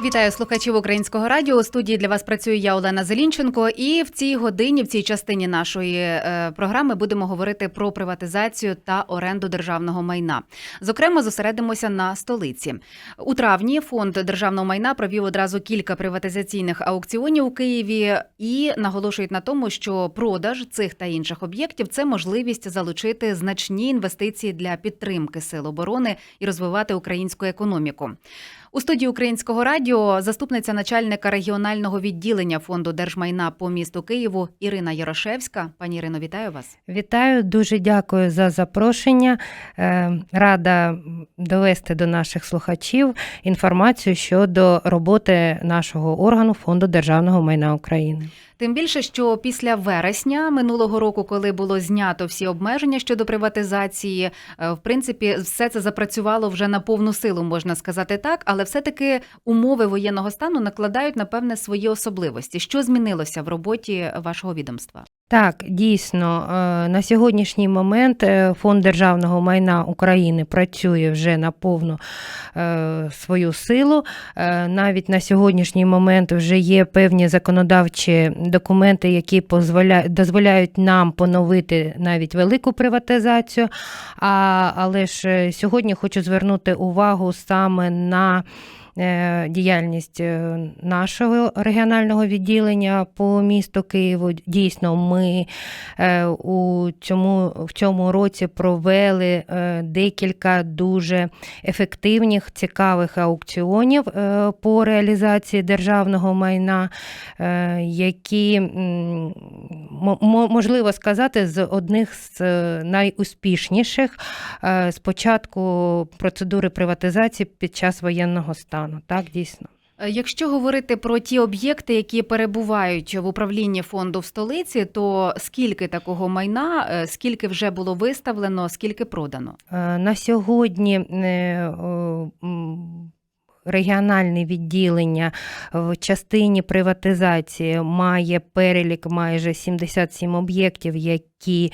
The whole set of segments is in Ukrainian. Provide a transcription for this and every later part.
Вітаю слухачів українського радіо. У студії для вас працює я Олена Зелінченко. І в цій годині, в цій частині нашої е, програми, будемо говорити про приватизацію та оренду державного майна. Зокрема, зосередимося на столиці. У травні фонд державного майна провів одразу кілька приватизаційних аукціонів у Києві і наголошують на тому, що продаж цих та інших об'єктів це можливість залучити значні інвестиції для підтримки сил оборони і розвивати українську економіку. У студії Українського радіо заступниця начальника регіонального відділення фонду держмайна по місту Києву Ірина Ярошевська. Пані Ірино, вітаю вас. Вітаю, дуже дякую за запрошення. Е, Рада довести до наших слухачів інформацію щодо роботи нашого органу фонду державного майна України. Тим більше, що після вересня минулого року, коли було знято всі обмеження щодо приватизації, е, в принципі, все це запрацювало вже на повну силу, можна сказати так. Але все-таки умови воєнного стану накладають напевне свої особливості. Що змінилося в роботі вашого відомства? Так, дійсно, е, на сьогоднішній момент е, фонд державного майна України працює вже на повну е, свою силу. Навіть на сьогоднішній момент вже є певні законодавчі документи, які дозволяють нам поновити навіть велику приватизацію. Але ж сьогодні хочу звернути увагу саме на діяльність е, нашого регіонального відділення по місту Києву. Дійсно, ми е, у цьому, в цьому році провели е, декілька дуже ефективних, цікавих аукціонів е, по реалізації державного майна, е, які, можливо сказати, з одних з е, найуспішніших е, з початку процедури приватизації під час воєнного стану. Так, дійсно. Е, Якщо говорити про ті об'єкти, які перебувають в управлінні фонду в столиці, то скільки такого майна, е, скільки вже було виставлено, скільки продано? Е, На сьогодні регіональне відділення в частині приватизації має перелік майже 77 об'єктів, які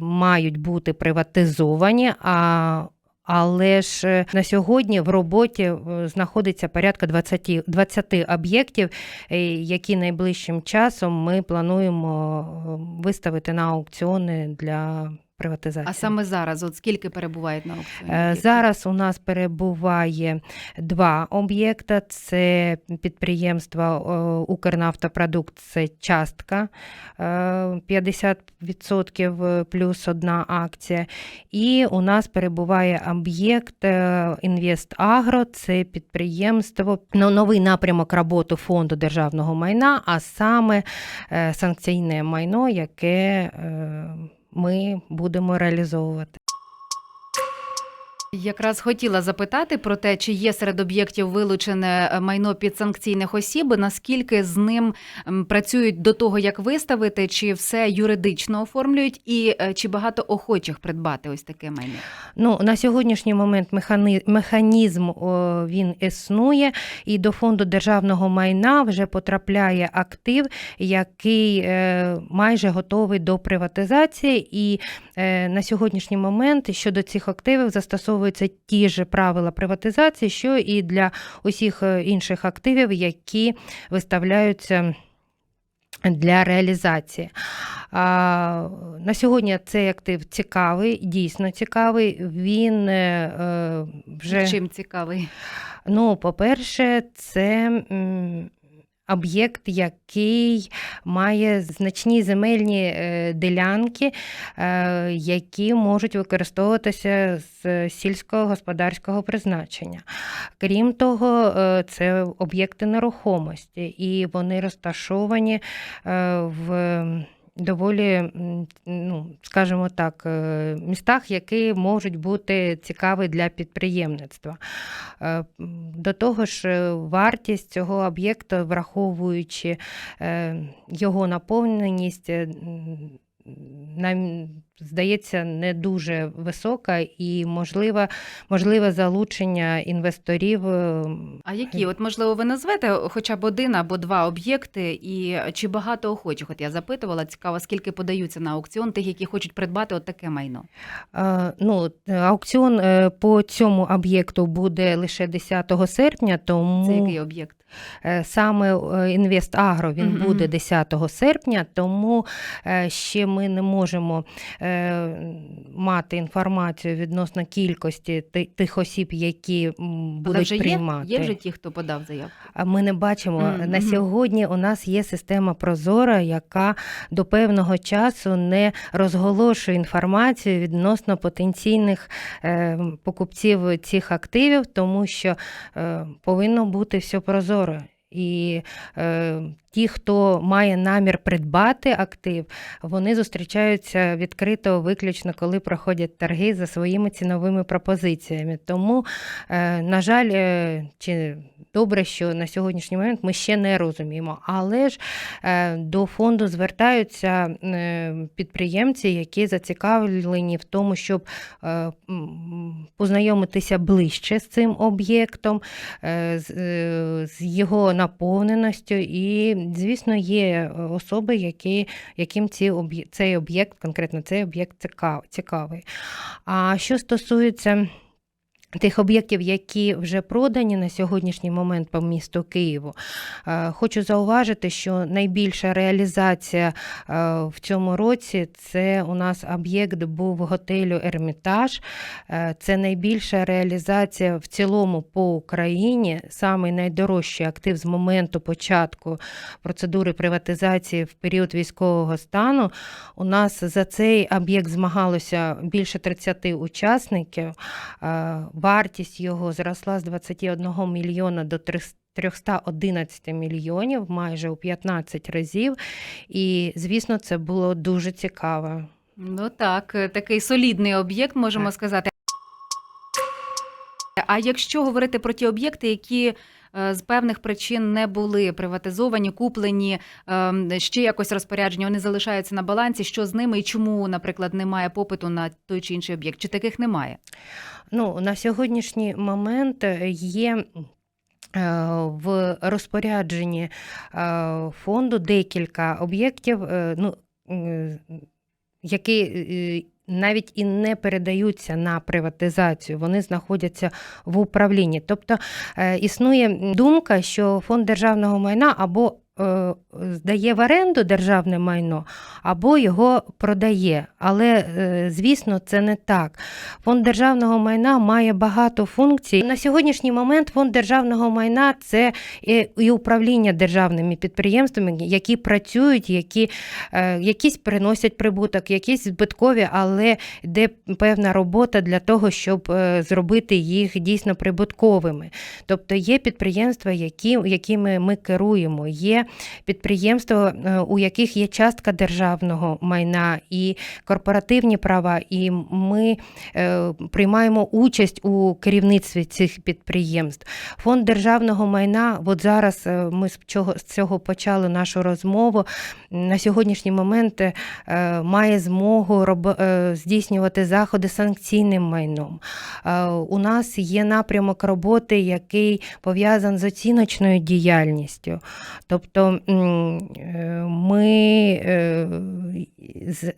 мають бути приватизовані. А але ж е, на сьогодні в роботі е, знаходиться порядка 20, 20 об'єктів, е, які найближчим часом ми плануємо виставити на аукціони для приватизації. А саме зараз, от скільки перебувають на аукціоні? Е. Зараз у нас перебуває два об'єкта: це підприємство е, Укрнафтопродукт, це частка е, 50% плюс одна акція. І у нас перебуває об'єкт е, Інвестагро, це підприємство, ну, новий напрямок роботи фонду державного майна, а саме е, санкційне майно, яке е, ми будемо реалізовувати. Якраз хотіла запитати про те, чи є серед об'єктів вилучене е, майно підсанкційних осіб, наскільки з ним працюють до того, як виставити, чи все юридично оформлюють, і е, чи багато охочих придбати ось таке майно? Ну, на сьогоднішній момент механізм він існує, і до фонду державного майна вже потрапляє актив, який е, майже готовий до приватизації. І на сьогоднішній момент щодо цих активів застосовуються ті ж правила приватизації, що і для усіх е, інших активів, які виставляються. Для реалізації. А, на сьогодні цей актив цікавий, дійсно цікавий. Він е, е, вже Чим цікавий? ну, по-перше, це м, об'єкт, який має значні земельні е, ділянки, е, які можуть використовуватися з сільського господарського призначення. Крім того, е, це об'єкти нерухомості, і вони розташовані в доволі, ну, скажімо так, е, містах, які можуть бути цікаві для підприємництва. Е, До того ж, е, вартість цього об'єкту, враховуючи його наповненість, нам здається не дуже висока і можливе, можливе залучення інвесторів. е, А які? От можливо, ви назвете хоча б один або два об'єкти, і чи багато охочих? От я запитувала, цікаво, скільки подаються на аукціон тих, які хочуть придбати от таке майно. Е, Ну, аукціон е, по цьому об'єкту буде лише 10 серпня, тому Це який об'єкт? Е, Саме е, Інвестагро він Мгм. буде 10 серпня, тому е, ще ми не можемо мати інформацію відносно кількості тих осіб, які Але будуть вже приймати. є вже ті, хто подав заявку. Ми не бачимо Мгм, на сьогодні. У нас є система Прозора, яка до певного часу не розголошує інформацію відносно потенційних покупців цих активів, тому що повинно бути все прозоро. І е, ті, хто має намір придбати актив, вони зустрічаються відкрито виключно, коли проходять торги за своїми ціновими пропозиціями. Тому, е, на жаль, е, чи добре, що на сьогоднішній момент ми ще не розуміємо. Але ж е, до фонду звертаються підприємці, які зацікавлені в тому, щоб познайомитися ближче з цим об'єктом, з його наповненістю. І, звісно, є особи, які, яким ці цей об'єкт, конкретно цей об'єкт цікав- цікавий. А що стосується Тих об'єктів, які вже продані на сьогоднішній момент по місту Києву, е, хочу зауважити, що найбільша реалізація е, в цьому році це у нас об'єкт був готелю Ермітаж. Е, Це найбільша реалізація в цілому по Україні. Самий найдорожчий актив з моменту початку процедури приватизації в період військового стану. У нас за цей об'єкт змагалося більше 30 учасників. Вартість його зросла з 21 мільйона до 311 мільйонів, майже у 15 разів. І, звісно, це було дуже цікаво. Ну так, е, такий солідний об'єкт, можемо Так. сказати. А якщо говорити про ті об'єкти, які е, з певних причин не були приватизовані, куплені, ем, ще якось розпоряджені, вони залишаються на балансі, що з ними і чому, наприклад, немає попиту на той чи інший об'єкт? Чи таких немає? Ну, на сьогоднішній момент е, є. е, В розпорядженні фонду декілька об'єктів, ну, які навіть і не передаються на приватизацію, вони знаходяться в управлінні. Тобто е, існує думка, що фонд державного майна або здає в оренду державне майно, або його продає. Але, е, звісно, це не так. Фонд державного майна має багато функцій. На сьогоднішній момент фонд державного майна це і, і управління державними підприємствами, які працюють, які е, якісь приносять прибуток, якісь збиткові, але йде певна робота для того, щоб е, зробити їх дійсно прибутковими. Тобто є підприємства, які, якими ми керуємо, є підприємства, е, у яких є частка державного майна і корпоративні права, і ми е, приймаємо участь у керівництві цих підприємств. Фонд державного майна, от зараз е, ми з цього, почали нашу розмову. На сьогоднішній момент має змогу здійснювати заходи санкційним майном. У нас є напрямок роботи, який пов'язаний з оціночною діяльністю. Тобто м, е, ми е,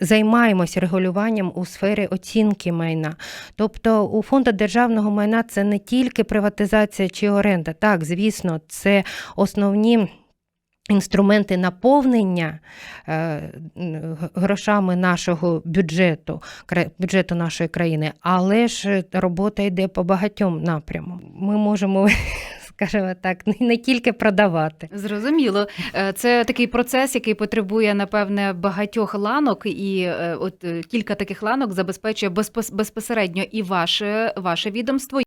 займаємося регулюванням у сфері оцінки майна. Тобто у фонду державного майна це не тільки приватизація чи оренда. Так, звісно, це основні. Інструменти наповнення е, грошами нашого бюджету, бюджету нашої країни, але ж робота йде по багатьом напрямам. Ми можемо, скажімо так, не- тільки продавати. Зрозуміло, Е, це такий процес, який потребує напевне багатьох ланок, і е, от е, кілька таких ланок забезпечує безпос- безпосередньо і ваше, ваше відомство.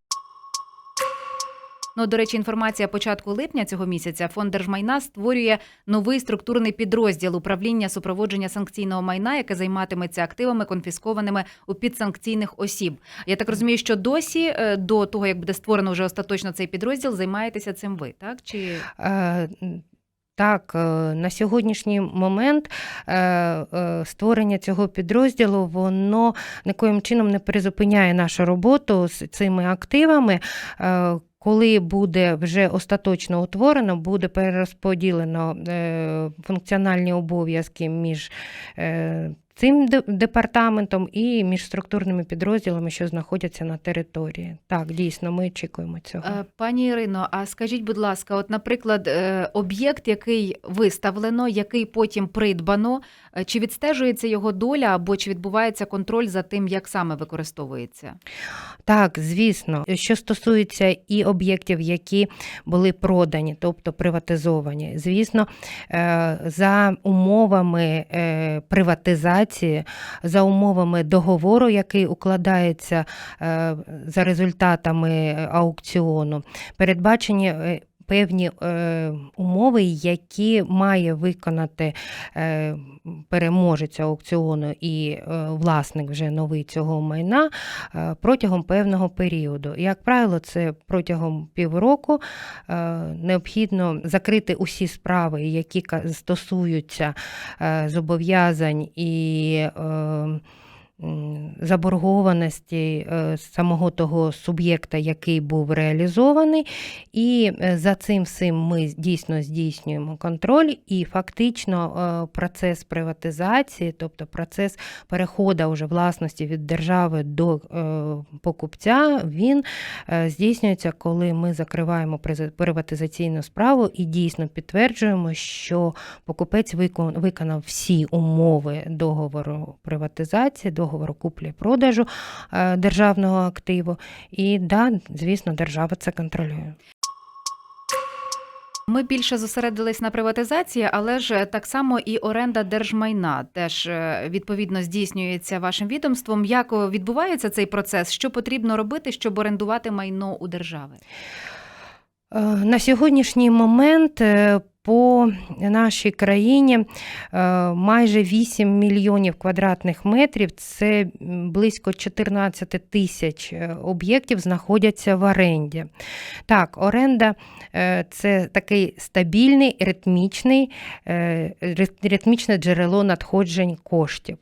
Ну, до речі, інформація початку липня цього місяця фонд держмайна створює новий структурний підрозділ управління супроводження санкційного майна, яке займатиметься активами, конфіскованими у підсанкційних осіб. Я так розумію, що досі е, до того, як буде створено вже остаточно цей підрозділ, займаєтеся цим ви, так чи Е, Так, е, на сьогоднішній момент створення цього підрозділу воно никоїм чином не призупиняє нашу роботу з цими активами. Коли буде вже остаточно утворено, буде перерозподілено е, функціональні обов'язки між е, цим департаментом і між структурними підрозділами, що знаходяться на території. Так, дійсно, ми очікуємо цього. Е, Пані Ірино, а скажіть, будь ласка, от, наприклад, е, об'єкт, який виставлено, який потім придбано, е, чи відстежується його доля або чи відбувається контроль за тим, як саме використовується? Так, звісно, що стосується і об'єктів, які були продані, тобто приватизовані, звісно, за умовами е, приватизації, за умовами договору, який укладається е, за результатами аукціону, передбачені. Певні е, умови, які має виконати е, переможець аукціону і е, власник вже новий цього майна е, протягом певного періоду. Як правило, це протягом півроку необхідно закрити усі справи, які стосуються зобов'язань і заборгованості е, самого того суб'єкта, який був реалізований. І е, за цим всім ми дійсно здійснюємо контроль, і фактично е, процес приватизації, тобто процес переходу вже власності від держави до покупця, він здійснюється, коли ми закриваємо приватизаційну справу і дійсно підтверджуємо, що покупець виконав всі умови договору приватизації, договору куплі-продажу е, державного активу. І да, звісно, держава це контролює. Ми більше зосередились на приватизації, але ж так само і оренда держмайна теж е, відповідно здійснюється вашим відомством. Як відбувається цей процес? Що потрібно робити, щоб орендувати майно у держави? Е, На сьогоднішній момент по нашій країні е, майже 8 мільйонів квадратних метрів, це близько 14 тисяч е, об'єктів знаходяться в оренді. Так, оренда е, це такий стабільний, ритмічний, ритмічне джерело надходжень коштів.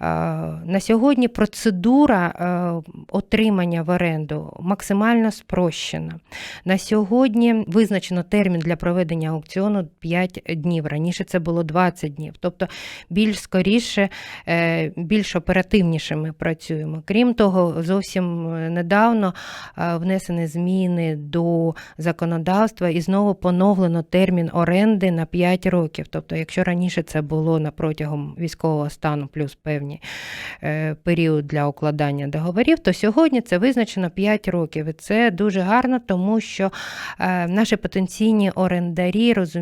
На сьогодні процедура отримання в оренду максимально спрощена. На сьогодні визначено термін для проведення аукціону 5 днів. Раніше це було 20 днів. Тобто більш скоріше, е, більш оперативніше ми працюємо. Крім того, зовсім е, недавно е, внесені зміни до законодавства і знову поновлено термін оренди на 5 років. Тобто, якщо раніше це було на протягом військового стану плюс певні е, період для укладання договорів, то сьогодні це визначено 5 років. І це дуже гарно, тому що наші потенційні орендарі розуміють,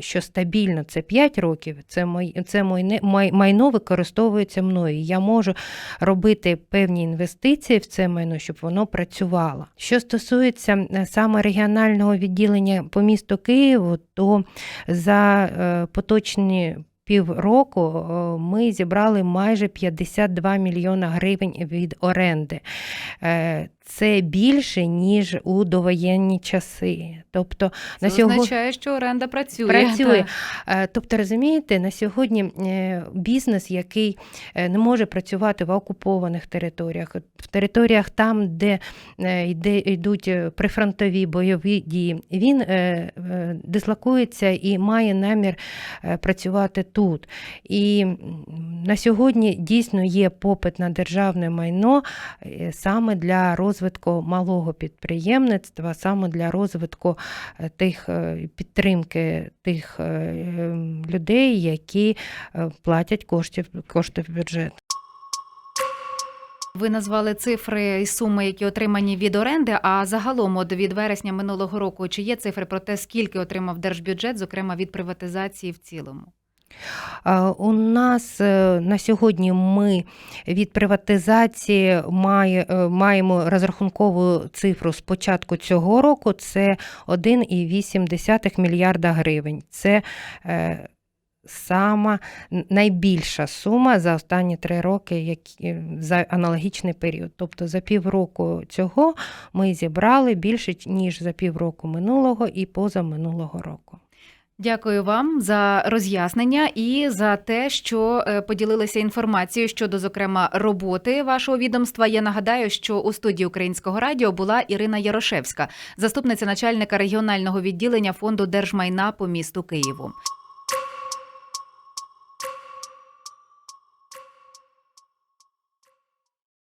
що стабільно це 5 років, це, мой, це майне- май, майно використовується мною. Я можу робити певні інвестиції в це майно, щоб воно працювало. Що стосується е, саме регіонального відділення по місту Києву, то за е, поточні півроку е, ми зібрали майже 52 мільйона гривень від оренди. Це більше, ніж у довоєнні часи. Тобто Це на сьогодні означає, що оренда працює. Працює. Та. Е, Тобто, розумієте, на сьогодні е, бізнес, який е, не може працювати в окупованих територіях, в територіях там, де йде, йдуть прифронтові бойові дії, він дислокується і має намір працювати тут. І на сьогодні дійсно є попит на державне майно саме для розвитку малого підприємництва, саме для розвитку е, тих е, підтримки тих е, людей, які платять коштів, кошти в бюджет. Ви назвали цифри і суми, які отримані від оренди. А загалом, от від вересня минулого року, чи є цифри про те, скільки отримав держбюджет, зокрема від приватизації в цілому? А, У нас е, на сьогодні ми від приватизації е, маємо розрахункову цифру з початку цього року. Це 1,8 мільярда гривень. Це е, сама найбільша сума за останні три роки, які за аналогічний період. Тобто за півроку цього ми зібрали більше ніж за півроку минулого і позаминулого року. Дякую вам за роз'яснення і за те, що е, поділилися інформацією щодо, зокрема, роботи вашого відомства. Я нагадаю, що у студії Українського радіо була Ірина Ярошевська, заступниця начальника регіонального відділення фонду держмайна по місту Києву.